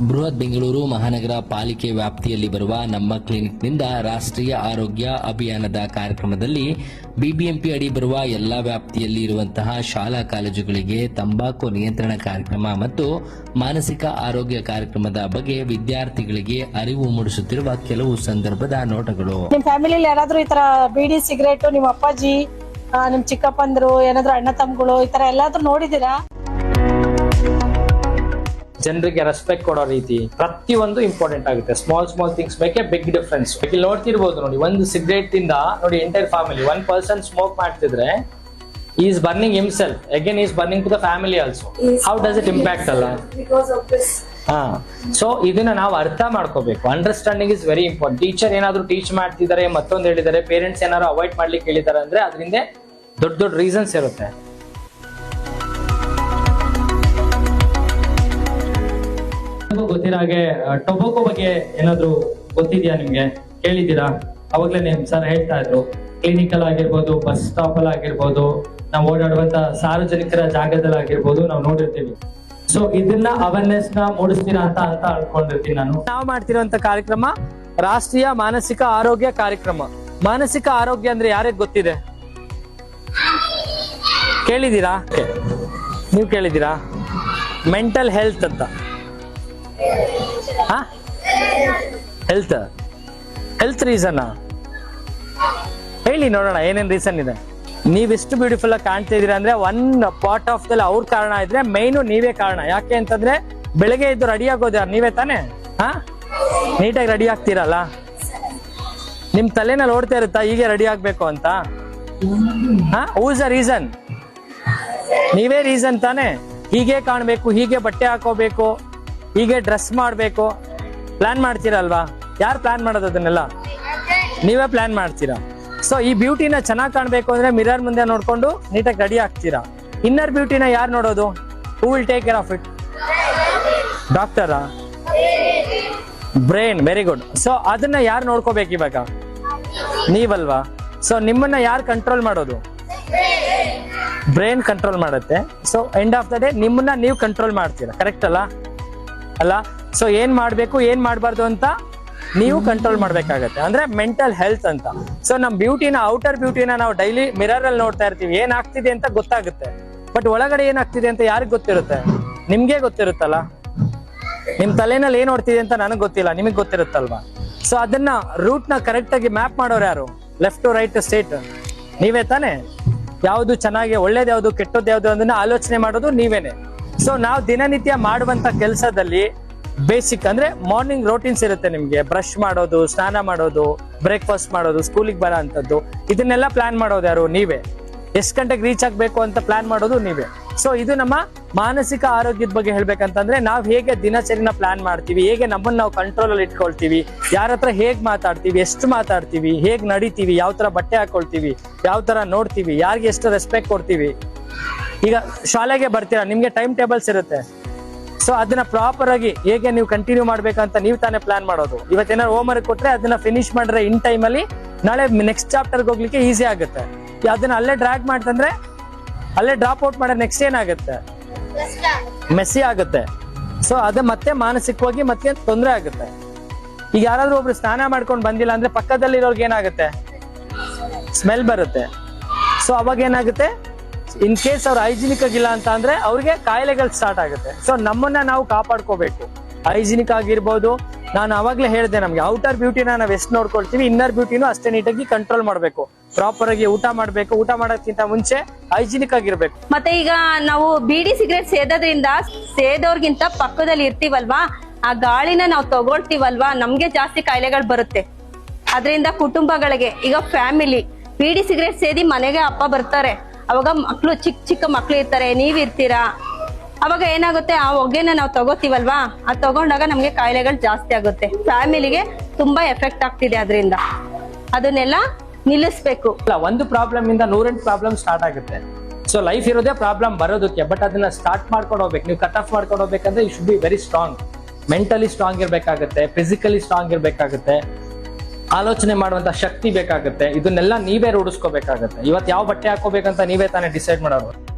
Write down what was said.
ಬೃಹತ್ ಬೆಂಗಳೂರು ಮಹಾನಗರ ಪಾಲಿಕೆ ವ್ಯಾಪ್ತಿಯಲ್ಲಿ ಬರುವ ನಮ್ಮ ಕ್ಲಿನಿಕ್ನಿಂದ ರಾಷ್ಟ್ರೀಯ ಆರೋಗ್ಯ ಅಭಿಯಾನದ ಕಾರ್ಯಕ್ರಮದಲ್ಲಿ ಬಿಬಿಎಂಪಿ ಅಡಿ ಬರುವ ಎಲ್ಲಾ ವ್ಯಾಪ್ತಿಯಲ್ಲಿ ಇರುವಂತಹ ಶಾಲಾ ಕಾಲೇಜುಗಳಿಗೆ ತಂಬಾಕು ನಿಯಂತ್ರಣ ಕಾರ್ಯಕ್ರಮ ಮತ್ತು ಮಾನಸಿಕ ಆರೋಗ್ಯ ಕಾರ್ಯಕ್ರಮದ ಬಗ್ಗೆ ವಿದ್ಯಾರ್ಥಿಗಳಿಗೆ ಅರಿವು ಮೂಡಿಸುತ್ತಿರುವ ಕೆಲವು ಸಂದರ್ಭದ ನೋಟಗಳು. ನಿಮ್ಮ ಫ್ಯಾಮಿಲಿಲಿ ಯಾರಾದ್ರೂ ಈ ತರ ಬಿಡಿ ಸಿಗರೇಟ್ ನಿಮ್ಮ ಅಪ್ಪಾಜಿ ನಿಮ್ ಚಿಕ್ಕಪ್ಪಂದ್ರು, ಏನಾದ್ರು ಅಣ್ಣ ತಮ್ಮಗಳು ಈ ತರ ಎಲ್ಲಾದ್ರೂ ನೋಡಿದೀರಾ ಜನರಿಗೆ ರೆಸ್ಪೆಕ್ಟ್ ಕೊಡೋ ರೀತಿ ಪ್ರತಿಯೊಂದು ಇಂಪಾರ್ಟೆಂಟ್ ಆಗುತ್ತೆ. ಸ್ಮಾಲ್ ಸ್ಮಾಲ್ ಥಿಂಗ್ಸ್ ಬೇಕೆ ಬಿಗ್ ಡಿಫ್ರೆನ್ಸ್ ಇಲ್ಲಿ ನೋಡ್ತಿರ್ಬೋದು ನೋಡಿ ಒಂದು ಸಿಗರೇಟ್ ಇಂದ ನೋಡಿ entire family one person smoke ಮಾಡ್ತಿದ್ರೆ is burning himself again is burning to the family also how does it impact ಅಲ್ಲ? ಹಾ. ಸೊ ಇದನ್ನ ನಾವು ಅರ್ಥ ಮಾಡ್ಕೋಬೇಕು. Understanding is very important teacher ಏನಾದ್ರು ಟೀಚ್ ಮಾಡ್ತಿದ್ದಾರೆ ಮತ್ತೊಂದು ಹೇಳಿದ್ದಾರೆ ಪೇರೆಂಟ್ಸ್ ಏನಾದ್ರು ಅವಾಯ್ಡ್ ಮಾಡ್ಲಿಕ್ಕೆ ಹೇಳಿದ್ದಾರೆ ಅಂದ್ರೆ ಅದರಿಂದ ದೊಡ್ಡ ದೊಡ್ಡ ರೀಸನ್ಸ್ ಇರುತ್ತೆ. ಗೊತ್ತಿರೋ ಹಾಗೆ ಟೊಬೊಕೊ ಬಗ್ಗೆ ಏನಾದ್ರು ಗೊತ್ತಿದ್ಯಾ ನಿಮ್ಗೆ? ಕೇಳಿದ್ದೀರಾ? ಅವಾಗ್ಲೇ ನಿಮ್ ಸರ್ ಹೇಳ್ತಾ ಇದ್ರು. ಕ್ಲಿನಿಕಲ್ ಆಗಿರ್ಬೋದು ಬಸ್ ಸ್ಟಾಪ್ ಅಲ್ಲಿ ಆಗಿರ್ಬೋದು ನಾವು ಓಡಾಡುವಂತ ಸಾರ್ವಜನಿಕರ ಜಾಗದಲ್ಲಿ ಆಗಿರ್ಬೋದು ನಾವು ನೋಡಿರ್ತೀವಿ. ಸೊ ಇದನ್ನ ಅವೇರ್ನೆಸ್ನ ಮೂಡಿಸ್ತೀರಾ ಅಂತ ಅಂತ ಅನ್ಕೊಂಡಿರ್ತೀನಿ ನಾನು. ನಾವು ಮಾಡ್ತಿರುವಂತ ಕಾರ್ಯಕ್ರಮ ರಾಷ್ಟ್ರೀಯ ಮಾನಸಿಕ ಆರೋಗ್ಯ ಕಾರ್ಯಕ್ರಮ. ಮಾನಸಿಕ ಆರೋಗ್ಯ ಅಂದ್ರೆ ಯಾರಿಗೆ ಗೊತ್ತಿದೆ? ಕೇಳಿದ್ದೀರಾ? ನೀವು ಕೇಳಿದ್ದೀರಾ? ಮೆಂಟಲ್ ಹೆಲ್ತ್ ಅಂತ. ಹೆಲ್ತ್ ಹೆಲ್ತ್ ರೀಸನ್ ಹೇಳಿ ನೋಡೋಣ, ಏನೇನು ರೀಸನ್ ಇದೆ? ನೀವೆಷ್ಟು ಬ್ಯೂಟಿಫುಲ್ ಆಗಿ ಕಾಣ್ತಾ ಇದೀರಾ ಅಂದ್ರೆ ಒನ್ ಪಾರ್ಟ್ ಆಫ್ ದಲ್ಲಿ ಅವ್ರ ಕಾರಣ ಇದ್ರೆ ಮೈನು ನೀವೇ ಕಾರಣ. ಯಾಕೆ ಅಂತಂದ್ರೆ ಬೆಳಗ್ಗೆ ಇದ್ದು ರೆಡಿ ಆಗೋದು ನೀವೇ ತಾನೇ? ಹಾ ನೀಟಾಗಿ ರೆಡಿ ಆಗ್ತೀರಲ್ಲ? ನಿಮ್ ತಲೆನಲ್ಲಿ ಓಡ್ತಾ ಇರುತ್ತಾ, ಹೀಗೆ ರೆಡಿ ಆಗ್ಬೇಕು ಅಂತ? ಹಾ ಹೂಸ್ ಅ ರೀಸನ್ ನೀವೇ ರೀಸನ್ ತಾನೇ? ಹೀಗೆ ಕಾಣ್ಬೇಕು, ಹೀಗೆ ಬಟ್ಟೆ ಹಾಕೋಬೇಕು. ಹೀಗೆ ಡ್ರೆಸ್ ಮಾಡಬೇಕು. ಪ್ಲಾನ್ ಮಾಡ್ತೀರಲ್ವಾ? ಯಾರು ಪ್ಲಾನ್ ಮಾಡೋದು ಅದನ್ನೆಲ್ಲ? ನೀವೇ ಪ್ಲಾನ್ ಮಾಡ್ತೀರಾ? ಸೊ ಈ ಬ್ಯೂಟಿನ ಚೆನ್ನಾಗಿ ಕಾಣಬೇಕು ಅಂದ್ರೆ ಮಿರರ್ ಮುಂದೆ ನೋಡ್ಕೊಂಡು ನೀಟಾಗಿ ರೆಡಿ ಆಗ್ತೀರಾ? ಇನ್ನರ್ ಬ್ಯೂಟಿನ ಯಾರು ನೋಡೋದು? Who will take care of it ಡಾಕ್ಟರಾ brain very good so ಅದನ್ನ ಯಾರು ನೋಡ್ಕೋಬೇಕು ಇವಾಗ? ನೀವಲ್ವಾ? ಸೊ ನಿಮ್ಮನ್ನ ಯಾರು ಕಂಟ್ರೋಲ್ ಮಾಡೋದು? ಬ್ರೈನ್ ಕಂಟ್ರೋಲ್ ಮಾಡುತ್ತೆ. So end of the day ನಿಮ್ಮನ್ನ ನೀವು ಕಂಟ್ರೋಲ್ ಮಾಡ್ತೀರಾ? ಕರೆಕ್ಟ್ ಅಲ್ಲ? ಅಲ್ಲ? ಸೊ ಏನ್ ಮಾಡ್ಬೇಕು, ಏನ್ ಮಾಡಬಾರ್ದು ಅಂತ ನೀವು ಕಂಟ್ರೋಲ್ ಮಾಡ್ಬೇಕಾಗತ್ತೆ. ಅಂದ್ರೆ ಮೆಂಟಲ್ ಹೆಲ್ತ್ ಅಂತ. ಸೊ ನಮ್ ಬ್ಯೂಟಿನ ಔಟರ್ ಬ್ಯೂಟಿನ ನಾವು ಡೈಲಿ ಮಿರರ್ ಅಲ್ಲಿ ನೋಡ್ತಾ ಇರ್ತೀವಿ. ಏನ್ ಆಗ್ತಿದೆ ಅಂತ ಗೊತ್ತಾಗುತ್ತೆ. ಬಟ್ ಒಳಗಡೆ ಏನಾಗ್ತಿದೆ ಅಂತ ಯಾರಿಗ್ ಗೊತ್ತಿರುತ್ತೆ? ನಿಮ್ಗೆ ಗೊತ್ತಿರುತ್ತಲ್ಲ? ನಿಮ್ ತಲೆನಲ್ಲಿ ಏನ್ ನೋಡ್ತಿದೆ ಅಂತ ನನಗ್ ಗೊತ್ತಿಲ್ಲ. ನಿಮಗೆ ಗೊತ್ತಿರುತ್ತಲ್ವಾ? ಸೊ ಅದನ್ನ ರೂಟ್ನ ಕರೆಕ್ಟ್ ಆಗಿ ಮ್ಯಾಪ್ ಮಾಡೋರು ಯಾರು? ಲೆಫ್ಟ್ ಟು ರೈಟ್ ಸ್ಟೇಟ್ ನೀವೇ ತಾನೆ? ಯಾವ್ದು ಚೆನ್ನಾಗಿ, ಒಳ್ಳೇದ್ ಯಾವ್ದು, ಕೆಟ್ಟದ್ದು ಯಾವ್ದು ಅದನ್ನ ಆಲೋಚನೆ ಮಾಡೋದು ನೀವೇನೆ. ಸೊ ನಾವು ದಿನನಿತ್ಯ ಮಾಡುವಂತ ಕೆಲಸದಲ್ಲಿ ಬೇಸಿಕ್ ಅಂದ್ರೆ ಮಾರ್ನಿಂಗ್ ರೋಟೀನ್ಸ್ ಇರುತ್ತೆ ನಿಮ್ಗೆ. ಬ್ರಷ್ ಮಾಡೋದು, ಸ್ನಾನ ಮಾಡೋದು ಬ್ರೇಕ್ಫಾಸ್ಟ್ ಮಾಡೋದು ಸ್ಕೂಲಿಗೆ ಬರೋ ಅಂತದ್ದು ಇದನ್ನೆಲ್ಲ ಪ್ಲಾನ್ ಮಾಡೋದು ಯಾರು? ನೀವೇ. ಎಷ್ಟು ಗಂಟೆಗೆ ರೀಚ್ ಆಗಬೇಕು ಅಂತ ಪ್ಲಾನ್ ಮಾಡೋದು ನೀವೇ. ಸೊ ಇದು ನಮ್ಮ ಮಾನಸಿಕ ಆರೋಗ್ಯದ ಬಗ್ಗೆ ಹೇಳ್ಬೇಕಂತಂದ್ರೆ ನಾವು ಹೇಗೆ ದಿನಚರಿನ ಪ್ಲಾನ್ ಮಾಡ್ತೀವಿ, ಹೇಗೆ ನಮ್ಮನ್ನ ನಾವು ಕಂಟ್ರೋಲ್ ಅಲ್ಲಿ ಇಟ್ಕೊಳ್ತೀವಿ, ಯಾರ ಹತ್ರ ಹೇಗ್ ಮಾತಾಡ್ತೀವಿ, ಎಷ್ಟು ಮಾತಾಡ್ತೀವಿ, ಹೇಗ್ ನಡಿತೀವಿ ಯಾವ ತರ ಬಟ್ಟೆ ಹಾಕೊಳ್ತೀವಿ ಯಾವ ತರ ನೋಡ್ತೀವಿ, ಯಾರಿಗೆ ಎಷ್ಟು ರೆಸ್ಪೆಕ್ಟ್ ಕೊಡ್ತೀವಿ. ಈಗ ಶಾಲೆಗೆ ಬರ್ತೀರಾ? ನಿಮ್ಗೆ ಟೈಮ್ ಟೇಬಲ್ಸ್ ಇರುತ್ತೆ. ಸೊ ಅದನ್ನ ಪ್ರಾಪರ್ ಆಗಿ ಹೇಗೆ ನೀವು ಕಂಟಿನ್ಯೂ ಮಾಡ್ಬೇಕಂತ ನೀವು ತಾನೇ ಪ್ಲಾನ್ ಮಾಡೋದು. ಇವತ್ತೇನಾದ್ರು ಹೋಮ್ ವರ್ಕ್ ಕೊಟ್ರೆ ಅದನ್ನ ಫಿನಿಶ್ ಮಾಡಿದ್ರೆ ಇನ್ ಟೈಮ್ ಅಲ್ಲಿ ನಾಳೆ ನೆಕ್ಸ್ಟ್ ಚಾಪ್ಟರ್ಗೆ ಹೋಗ್ಲಿಕ್ಕೆ ಈಸಿ ಆಗುತ್ತೆ. ಅದನ್ನ ಅಲ್ಲೇ ಡ್ರ್ಯಾಗ್ ಮಾಡ್ತಂದ್ರೆ ಅಲ್ಲೇ ಡ್ರಾಪ್ ಔಟ್ ಮಾಡಿದ್ರೆ ನೆಕ್ಸ್ಟ್ ಏನಾಗುತ್ತೆ? ಮೆಸ್ಸಿ ಆಗುತ್ತೆ. ಸೊ ಅದು ಮತ್ತೆ ಮಾನಸಿಕವಾಗಿ ಮತ್ತೆ ತೊಂದರೆ ಆಗುತ್ತೆ. ಈಗ ಯಾರಾದ್ರೂ ಒಬ್ರು ಸ್ನಾನ ಮಾಡ್ಕೊಂಡು ಬಂದಿಲ್ಲ ಅಂದ್ರೆ ಪಕ್ಕದಲ್ಲಿ ಇರೋರ್ಗೆ ಏನಾಗುತ್ತೆ? ಸ್ಮೆಲ್ ಬರುತ್ತೆ. ಸೊ ಅವಾಗ ಏನಾಗುತ್ತೆ? ಇನ್ ಕೇಸ್ ಅವ್ರು ಹೈಜಿನಿಕ್ ಆಗಿಲ್ಲ ಅಂತ ಅಂದ್ರೆ ಅವ್ರಿಗೆ ಕಾಯಿಲೆಗಳು ಸ್ಟಾರ್ಟ್ ಆಗುತ್ತೆ. ಸೊ ನಮ್ಮನ್ನ ನಾವು ಕಾಪಾಡ್ಕೋಬೇಕು. ಹೈಜಿನಿಕ್ ಆಗಿರ್ಬೋದು. ನಾನು ಅವಾಗ್ಲೇ ಹೇಳಿದೆ ನಮ್ಗೆ ಔಟರ್ ಬ್ಯೂಟಿನ ನಾವು ಎಷ್ಟು ನೋಡ್ಕೊಳ್ತೀವಿ ಇನ್ನರ್ ಬ್ಯೂಟಿನೂ ಅಷ್ಟೇ ನೀಟಾಗಿ ಕಂಟ್ರೋಲ್ ಮಾಡಬೇಕು. ಪ್ರಾಪರ್ ಆಗಿ ಊಟ ಮಾಡಬೇಕು. ಊಟ ಮಾಡೋದಕ್ಕಿಂತ ಮುಂಚೆ ಹೈಜಿನಿಕ್ ಆಗಿರ್ಬೇಕು. ಮತ್ತೆ ಈಗ ನಾವು ಬಿಡಿ ಸಿಗರೇಟ್ ಸೇದೋದ್ರಿಂದ ಸೇದೋರ್ಗಿಂತ ಪಕ್ಕದಲ್ಲಿ ಇರ್ತೀವಲ್ವಾ? ಆ ಗಾಳಿನ ನಾವು ತಗೊಳ್ತೀವಲ್ವಾ? ನಮ್ಗೆ ಜಾಸ್ತಿ ಕಾಯಿಲೆಗಳು ಬರುತ್ತೆ. ಅದರಿಂದ ಕುಟುಂಬಗಳಿಗೆ, ಈಗ ಫ್ಯಾಮಿಲಿ ಬಿಡಿ ಸಿಗರೇಟ್ ಸೇದಿ ಮನೆಗೆ ಅಪ್ಪ ಬರ್ತಾರೆ. ಅವಾಗ ಮಕ್ಕಳು ಚಿಕ್ಕ ಚಿಕ್ಕ ಮಕ್ಕಳು ಇರ್ತಾರೆ ನೀವಿರ್ತೀರಾ ಅವಾಗ ಏನಾಗುತ್ತೆ? ಆ ಹೊಗೆನ ನಾವು ತಗೋತೀವಲ್ವಾ? ಅದು ತಗೊಂಡಾಗ ನಮಗೆ ಕಾಯಿಲೆಗಳು ಜಾಸ್ತಿ ಆಗುತ್ತೆ. ಫ್ಯಾಮಿಲಿಗೆ ತುಂಬಾ ಎಫೆಕ್ಟ್ ಆಗ್ತಿದೆ ಅದರಿಂದ. ಅದನ್ನೆಲ್ಲ ನಿಲ್ಲಿಸ್ಬೇಕು. ಅಲ್ಲ, ಒಂದು ಪ್ರಾಬ್ಲಮ್ ಇಂದ ನೂರೆಂಟು ಪ್ರಾಬ್ಲಮ್ ಸ್ಟಾರ್ಟ್ ಆಗುತ್ತೆ. ಸೊ ಲೈಫ್ ಇರೋದೇ ಪ್ರಾಬ್ಲಮ್ ಬರೋದಕ್ಕೆ ಬಟ್ ಅದನ್ನ ಸ್ಟಾರ್ಟ್ ಮಾಡ್ಕೊಂಡು ಹೋಗ್ಬೇಕು. ನೀವು ಕಟ್ ಆಫ್ ಮಾಡ್ಕೊಂಡು ಹೋಗ್ಬೇಕಂದ್ರೆ you should be very strong mentally strong ಇರಬೇಕಾಗುತ್ತೆ ಫಿಸಿಕಲಿ ಸ್ಟ್ರಾಂಗ್ ಇರ್ಬೇಕಾಗುತ್ತೆ. ಆಲೋಚನೆ ಮಾಡುವಂತ ಶಕ್ತಿ ಬೇಕಾಗುತ್ತೆ. ಇದನ್ನೆಲ್ಲ ನೀವೇ ರೂಢಿಸ್ಕೋಬೇಕಾಗತ್ತೆ. ಇವತ್ತು ಯಾವ ಬಟ್ಟೆ ಹಾಕೋಬೇಕಂತ ನೀವೇ ತಾನೇ ಡಿಸೈಡ್ ಮಾಡೋರು.